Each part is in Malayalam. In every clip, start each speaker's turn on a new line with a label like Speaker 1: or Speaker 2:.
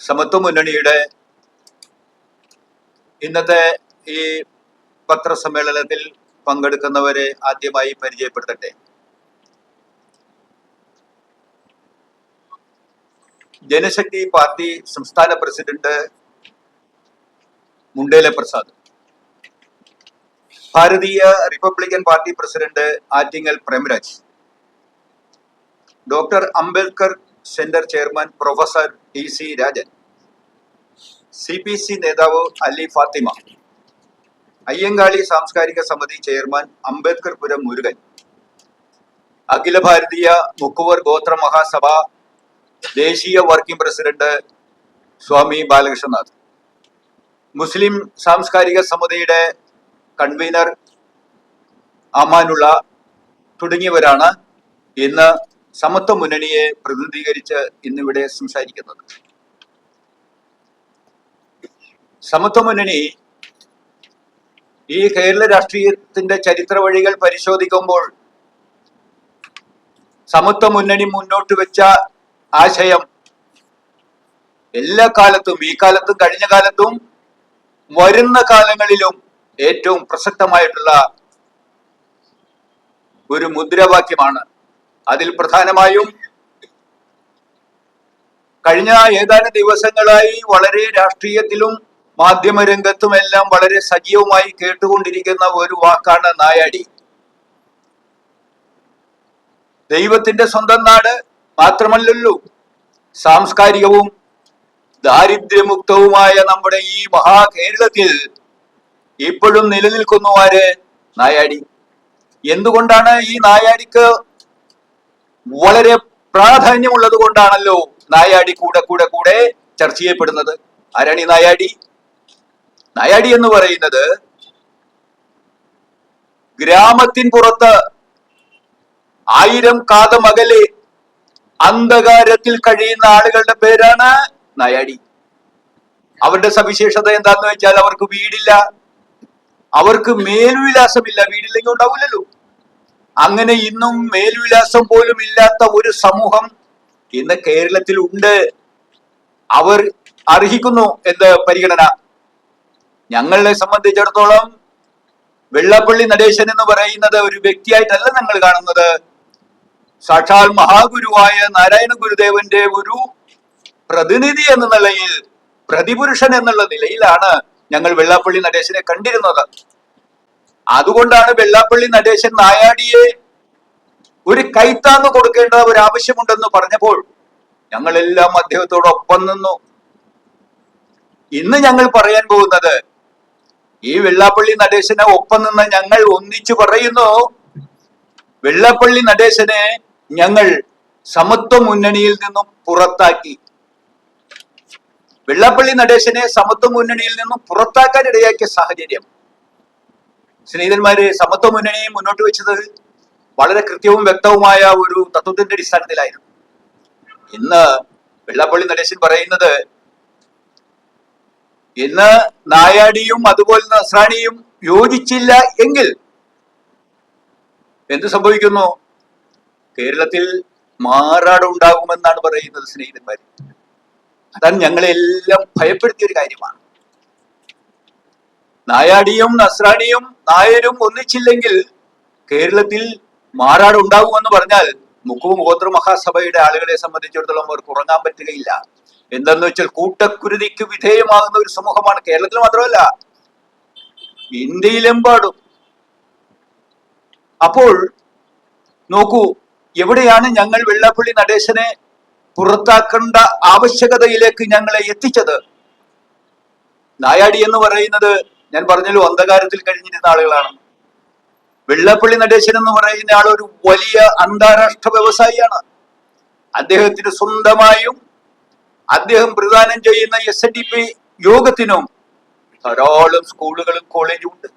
Speaker 1: സമത്വ മുന്നണിയുടെ ഇന്നത്തെ ഈ പത്രസമ്മേളനത്തിൽ പങ്കെടുക്കുന്നവരെ ആദ്യമായി പരിചയപ്പെടുത്തട്ടെ? ജനശക്തി പാർട്ടി സംസ്ഥാന president Mundela Prasad. Bharatiya Republican Party president Attingal Premraj. Doctor Ambedkar centre chairman professor T C Rajan. C P C നേതാവ് അലി ഫാത്തിമ. അയ്യങ്കാളി സാംസ്കാരിക സമിതി ചെയർമാൻ അംബേദ്കർ പുരം മുരുകൻ. അഖില ഭാരതീയ മുക്കുവർ ഗോത്ര മഹാസഭ ദേശീയ വർക്കിംഗ് പ്രസിഡന്റ് സ്വാമി ബാലകൃഷ്ണനാഥ്. മുസ്ലിം സാംസ്കാരിക സമിതിയുടെ കൺവീനർ അമാനുള്ള തുടങ്ങിയവരാണ് ഇന്ന് സമത്വ മുന്നണിയെ പ്രതിനിധീകരിച്ച് ഇന്നിവിടെ സംസാരിക്കുന്നത്. സമത്വ മുന്നണി ഈ കേരള രാഷ്ട്രീയത്തിന്റെ ചരിത്ര വഴികൾ പരിശോധിക്കുമ്പോൾ സമത്വ മുന്നണി മുന്നോട്ട് വെച്ച ആശയം എല്ലാ കാലത്തും ഈ കാലത്തും കഴിഞ്ഞ കാലത്തും വരുന്ന കാലങ്ങളിലും ഏറ്റവും പ്രസക്തമായിട്ടുള്ള ഒരു മുദ്രാവാക്യമാണ് അതിൽ പ്രധാനമായും കഴിഞ്ഞ ഏതാനും ദിവസങ്ങളായി വളരെ രാഷ്ട്രീയത്തിലും മാധ്യമരംഗത്തും എല്ലാം വളരെ സജീവമായി കേട്ടുകൊണ്ടിരിക്കുന്ന ഒരു വാക്കാണ് നായാടി. ദൈവത്തിന്റെ സ്വന്തം നാട് മാത്രമല്ലല്ലോ സാംസ്കാരികവും ദാരിദ്ര്യമുക്തവുമായ നമ്മുടെ ഈ മഹാകേരളത്തിൽ ഇപ്പോഴും നിലനിൽക്കുന്നു ആര്? നായാടി. എന്തുകൊണ്ടാണ് ഈ നായാടിക്ക് വളരെ പ്രാധാന്യമുള്ളത് കൊണ്ടാണല്ലോ നായാടി കൂടെ കൂടെ കൂടെ ചർച്ച ചെയ്യപ്പെടുന്നത്. ആരാണ് ഈ നായാടി? നായാടി എന്ന് പറയുന്നത് ഗ്രാമത്തിൻ പുറത്ത് ആയിരം കാതമകലെ അന്ധകാരത്തിൽ കഴിയുന്ന ആളുകളുടെ പേരാണ് നായാടി. അവരുടെ സവിശേഷത എന്താന്ന് വെച്ചാൽ അവർക്ക് വീടില്ല. അവർക്ക് മേലുവിലാസമില്ല. വീടില്ലെങ്കിൽ ഉണ്ടാവില്ലല്ലോ. അങ്ങനെ ഇന്നും മേൽവിലാസം പോലും ഇല്ലാത്ത ഒരു സമൂഹം ഇന്ന് കേരളത്തിൽ ഉണ്ട്. അവർ അർഹിക്കുന്നു എന്ത് പരിഗണന? ഞങ്ങളെ സംബന്ധിച്ചിടത്തോളം വെള്ളപ്പള്ളി നടേശൻ എന്ന് പറയുന്നത് ഒരു വ്യക്തിയായിട്ടല്ല ഞങ്ങൾ കാണുന്നത്. സാക്ഷാൽ മഹാഗുരുവായ നാരായണ ഗുരുദേവന്റെ ഒരു പ്രതിനിധി എന്ന നിലയിൽ പ്രതിപുരുഷൻ എന്നുള്ള നിലയിലാണ് ഞങ്ങൾ വെള്ളാപ്പള്ളി നടേശനെ കണ്ടിരുന്നത്. അതുകൊണ്ടാണ് വെള്ളാപ്പള്ളി നടേശൻ നായാടിയെ ഒരു കൈത്താന്ന് കൊടുക്കേണ്ട ഒരു ആവശ്യമുണ്ടെന്ന് പറഞ്ഞപ്പോൾ ഞങ്ങളെല്ലാം അദ്ദേഹത്തോടൊപ്പം നിന്നു. ഇന്ന് ഞങ്ങൾ പറയാൻ പോകുന്നത് ഈ വെള്ളാപ്പള്ളി നടേശനെ ഒപ്പം നിന്ന് ഞങ്ങൾ ഒന്നിച്ചു പറയുന്നു. വെള്ളാപ്പള്ളി നടേശനെ ഞങ്ങൾ സമത്വ മുന്നണിയിൽ നിന്നും പുറത്താക്കി. വെള്ളാപ്പള്ളി നടേശനെ സമത്വ മുന്നണിയിൽ നിന്നും പുറത്താക്കാൻ ഇടയാക്കിയ സാഹചര്യം. സ്നേഹിതന്മാര് സമത്വ മുന്നണിയെ മുന്നോട്ട് വെച്ചത് വളരെ കൃത്യവും വ്യക്തവുമായ ഒരു തത്വത്തിന്റെ അടിസ്ഥാനത്തിലായിരുന്നു. ഇന്ന് വെള്ളാപ്പള്ളി നടേശൻ പറയുന്നത് ഇന്ന് നായാടിയും അതുപോലെ നസ്രാണിയും യോജിച്ചില്ല എങ്കിൽ എന്ത് സംഭവിക്കുന്നു? കേരളത്തിൽ മാറാടുണ്ടാകുമെന്നാണ് പറയുന്നത് സ്നേഹിതന്മാർ അതാണ് ഞങ്ങളെല്ലാം ഭയപ്പെടുത്തിയ ഒരു കാര്യമാണ്. നായാടിയും നസ്രാണിയും നായരും ഒന്നിച്ചില്ലെങ്കിൽ കേരളത്തിൽ മാറാട് ഉണ്ടാകുമെന്ന് പറഞ്ഞാൽ മുക്കുവും ഗോത്ര മഹാസഭയുടെ ആളുകളെ സംബന്ധിച്ചിടത്തോളം അവർക്ക് ഉറങ്ങാൻ പറ്റുകയില്ല. എന്തെന്ന് വെച്ചാൽ കൂട്ടക്കുരുതിക്ക് വിധേയമാകുന്ന ഒരു സമൂഹമാണ് കേരളത്തിൽ മാത്രമല്ല ഇന്ത്യയിലെമ്പാടും. അപ്പോൾ നോക്കൂ എവിടെയാണ് ഞങ്ങൾ വെള്ളാപ്പള്ളി നടേശനെ പുറത്താക്കേണ്ട ആവശ്യകതയിലേക്ക് ഞങ്ങളെ എത്തിച്ചത്? നായാടി എന്ന് പറയുന്നത് ഞാൻ പറഞ്ഞല്ലോ അന്ധകാരത്തിൽ കഴിഞ്ഞിരുന്ന ആളുകളാണ്. വെള്ളപ്പള്ളി നടേശൻ എന്ന് പറയുന്ന ആൾ ഒരു വലിയ അന്താരാഷ്ട്ര വ്യവസായിയാണ്. അദ്ദേഹത്തിന് സ്വന്തമായും അദ്ദേഹം പ്രദാനം ചെയ്യുന്ന എസ് എൻ ഡി പി യോഗത്തിനും ധാരാളം സ്കൂളുകളും കോളേജും ഉണ്ട്.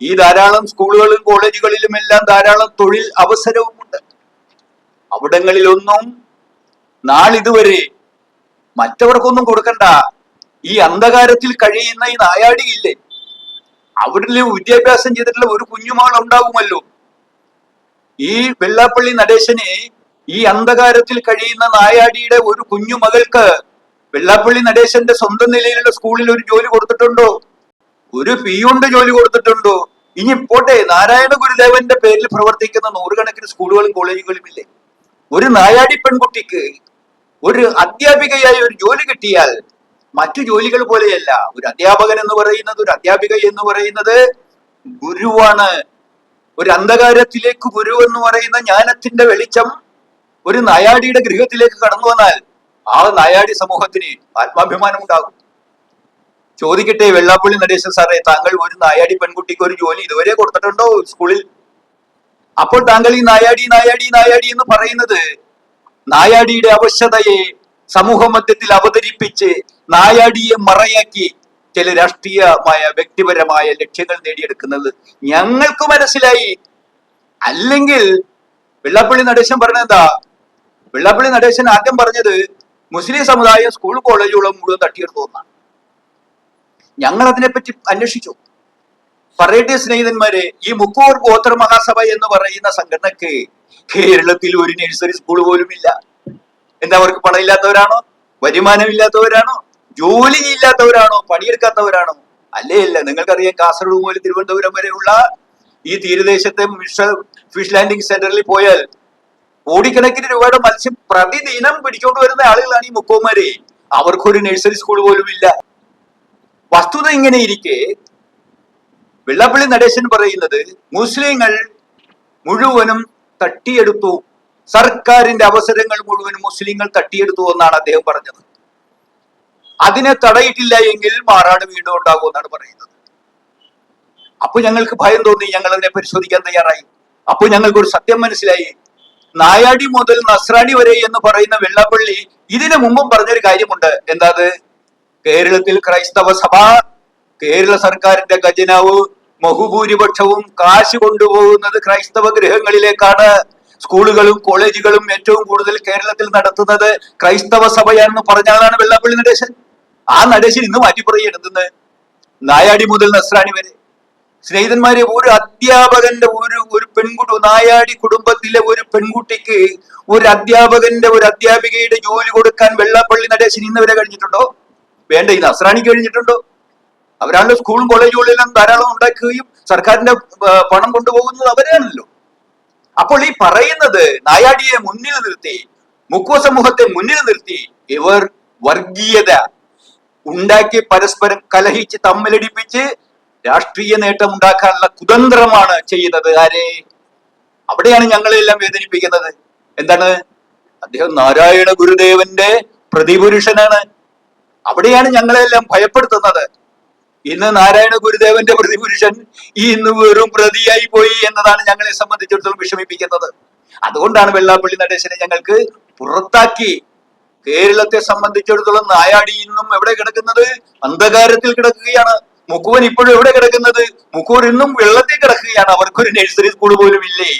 Speaker 1: ഈ ധാരാളം സ്കൂളുകളും കോളേജുകളിലും എല്ലാം ധാരാളം തൊഴിൽ അവസരവുമുണ്ട്. അവിടങ്ങളിലൊന്നും നാളിതുവരെ മറ്റവർക്കൊന്നും കൊടുക്കണ്ട. ഈ അന്ധകാരത്തിൽ കഴിയുന്ന ഈ നായാടിയില്ലേ? അവിടെ വിദ്യാഭ്യാസം ചെയ്തിട്ടുള്ള ഒരു കുഞ്ഞുമാൾ ഉണ്ടാകുമല്ലോ ഈ വെള്ളാപ്പള്ളി നടേശനെ ഈ അന്ധകാരത്തിൽ കഴിയുന്ന നായാടിയുടെ ഒരു കുഞ്ഞുമകൾക്ക് വെള്ളാപ്പള്ളി നടേശന്റെ സ്വന്തം നിലയിലുള്ള സ്കൂളിൽ ഒരു ജോലി കൊടുത്തിട്ടുണ്ടോ? ഒരു ഫീയുണ്ട് ജോലി കൊടുത്തിട്ടുണ്ടോ? ഇനി ഇപ്പോട്ടെ നാരായണ ഗുരുദേവന്റെ പേരിൽ പ്രവർത്തിക്കുന്ന നൂറുകണക്കിന് സ്കൂളുകളും കോളേജുകളും ഇല്ലേ? ഒരു നായാടി പെൺകുട്ടിക്ക് ഒരു അധ്യാപികയായി ഒരു ജോലി കിട്ടിയാൽ മറ്റു ജോലികൾ പോലെയല്ല. ഒരു അധ്യാപകൻ എന്ന് പറയുന്നത് ഒരു അധ്യാപിക എന്ന് പറയുന്നത് ഗുരുവാണ്. ഒരു അന്ധകാരത്തിലേക്ക് ഗുരു എന്ന് പറയുന്ന ജ്ഞാനത്തിന്റെ വെളിച്ചം ഒരു നായാടിയുടെ ഗൃഹത്തിലേക്ക് കടന്നു വന്നാൽ ആ നായാടി സമൂഹത്തിന് ആത്മാഭിമാനം ഉണ്ടാകും. ചോദിക്കട്ടെ വെള്ളാപ്പള്ളി നടേശൻ സാറേ താങ്കൾ ഒരു നായാടി പെൺകുട്ടിക്ക് ഒരു ജോലി ഇതുവരെ കൊടുത്തിട്ടുണ്ടോ സ്കൂളിൽ? അപ്പോൾ താങ്കൾ ഈ നായാടി നായാടി നായാടി എന്ന് പറയുന്നത് നായാടിയുടെ അവശതയെ സമൂഹ മധ്യത്തിൽ അവതരിപ്പിച്ച് നായാടിയെ മറയാക്കി ചില രാഷ്ട്രീയമായ വ്യക്തിപരമായ ലക്ഷ്യങ്ങൾ നേടിയെടുക്കുന്നത് ഞങ്ങൾക്ക് മനസ്സിലായി. അല്ലെങ്കിൽ വെള്ളപ്പള്ളി നടേശൻ പറഞ്ഞത് എന്താ? വെള്ളാപ്പള്ളി നടേശൻ ആദ്യം പറഞ്ഞത് മുസ്ലിം സമുദായം സ്കൂൾ കോളേജുകളും മുഴുവൻ തട്ടിയെടുത്തു എന്നാണ്. ഞങ്ങൾ അതിനെപ്പറ്റി അന്വേഷിച്ചു. പറയട്ടെ സ്നേഹിതന്മാരെ ഈ മുക്കൂർ ഗോത്ര മഹാസഭ എന്ന് പറയുന്ന സംഘടനക്ക് കേരളത്തിൽ ഒരു നഴ്സറി സ്കൂൾ പോലും ഇല്ല എന്താ അവർക്ക് പണമില്ലാത്തവരാണോ? വരുമാനമില്ലാത്തവരാണോ? ജോലി ഇല്ലാത്തവരാണോ പണിയെടുക്കാത്തവരാണോ? അല്ലേ അല്ല. നിങ്ങൾക്കറിയാം കാസർഗോഡ് മുതൽ തിരുവനന്തപുരം വരെയുള്ള ഈ തീരദേശത്തെ മിഷ ഫിഷ് ലാൻഡിംഗ് സെന്ററിൽ പോയാൽ കോടിക്കണക്കിന് രൂപയുടെ മത്സ്യം പ്രതിദിനം പിടിച്ചോണ്ട് വരുന്ന ആളുകളാണ് ഈ മുക്കോമാരെ അവർക്കൊരു നഴ്സറി സ്കൂൾ പോലും ഇല്ല. വസ്തുത ഇങ്ങനെ ഇരിക്കെ വെള്ളപ്പള്ളി നടേശൻ പറയുന്നത് മുസ്ലിങ്ങൾ മുഴുവനും തട്ടിയെടുത്തു. സർക്കാരിന്റെ അവസരങ്ങൾ മുഴുവൻ മുസ്ലിങ്ങൾ തട്ടിയെടുത്തു എന്നാണ് അദ്ദേഹം പറഞ്ഞത്. അതിനെ തടയിട്ടില്ല എങ്കിൽ മാറാട് വീണ്ടും ഉണ്ടാകും എന്നാണ് പറയുന്നത്. അപ്പൊ ഞങ്ങൾക്ക് ഭയം തോന്നി ഞങ്ങൾ അതിനെ പരിശോധിക്കാൻ തയ്യാറായി. അപ്പൊ ഞങ്ങൾക്ക് ഒരു സത്യം മനസ്സിലായി. നായാടി മുതൽ നസ്രാണി വരെ എന്ന് പറയുന്ന വെള്ളാപ്പള്ളി ഇതിനു മുമ്പും പറഞ്ഞൊരു കാര്യമുണ്ട്. എന്താ കേരളത്തിൽ ക്രൈസ്തവ സഭ കേരള സർക്കാരിന്റെ ഖജനാവ് ബഹുഭൂരിപക്ഷവും കാശ് കൊണ്ടുപോകുന്നത് ക്രൈസ്തവ ഗൃഹങ്ങളിലേക്കാണ്. സ്കൂളുകളും കോളേജുകളും ഏറ്റവും കൂടുതൽ കേരളത്തിൽ നടത്തുന്നത് ക്രൈസ്തവ സഭയാണെന്ന് പറഞ്ഞ ആളാണ് വെള്ളാപ്പള്ളി നടേശൻ. ആ നടേശൻ ഇന്ന് മാറ്റി പറയെടുത്തുന്നത് നായാടി മുതൽ നസ്രാണി വരെ. സ്നേഹിതന്മാരെ ഒരു അധ്യാപകന്റെ ഒരു ഒരു പെൺകുട്ടി നായാടി കുടുംബത്തിലെ ഒരു പെൺകുട്ടിക്ക് ഒരു അധ്യാപകന്റെ ഒരു അധ്യാപികയുടെ ജോലി കൊടുക്കാൻ വെള്ളാപ്പള്ളി നടേശൻ ഇന്ന് വരെ കഴിഞ്ഞിട്ടുണ്ടോ? വേണ്ട ഈ നസ്രാണി കഴിഞ്ഞിട്ടുണ്ടോ? അവരാണ് സ്കൂളും കോളേജുകളിലും ധാരാളം ഉണ്ടാക്കുകയും സർക്കാരിന്റെ പണം കൊണ്ടുപോകുന്നത് അവരാണല്ലോ. അപ്പോൾ ഈ പറയുന്നത് നായാടിയെ മുന്നിൽ നിർത്തി മുക്കു സമൂഹത്തെ മുന്നിൽ നിർത്തി ഇവർ വർഗീയത ഉണ്ടാക്കി പരസ്പരം കലഹിച്ച് തമ്മിലടിപ്പിച്ച് രാഷ്ട്രീയ നേട്ടം ഉണ്ടാക്കാനുള്ള കുതന്ത്രമാണ് ചെയ്യുന്നത്. ആരെ? അവിടെയാണ് ഞങ്ങളെല്ലാം വേദനിപ്പിക്കുന്നത്. എന്താണ്? അദ്ദേഹം നാരായണ ഗുരുദേവന്റെ പ്രതിപുരുഷനാണ്. അവിടെയാണ് ഞങ്ങളെല്ലാം ഭയപ്പെടുത്തുന്നത്. ഇന്ന് നാരായണ ഗുരുദേവന്റെ പ്രതിപുരുഷൻ ഇന്ന് വെറും പ്രതിയായി പോയി എന്നതാണ് ഞങ്ങളെ സംബന്ധിച്ചിടത്തോളം വിഷമിപ്പിക്കുന്നത്. അതുകൊണ്ടാണ് വെള്ളാപ്പള്ളി നടേശനെ ഞങ്ങൾക്ക് പുറത്താക്കി കേരളത്തെ സംബന്ധിച്ചിടത്തോളം നായാടി ഇന്നും എവിടെ കിടക്കുന്നത്? അന്ധകാരത്തിൽ കിടക്കുകയാണ്. മുക്കുവൻ ഇപ്പോഴും എവിടെ കിടക്കുന്നത്? മുക്കുവൻ ഇന്നും വെള്ളത്തിൽ കിടക്കുകയാണ്. അവർക്കൊരു നഴ്സറി സ്കൂൾ പോലും ഇല്ലേ?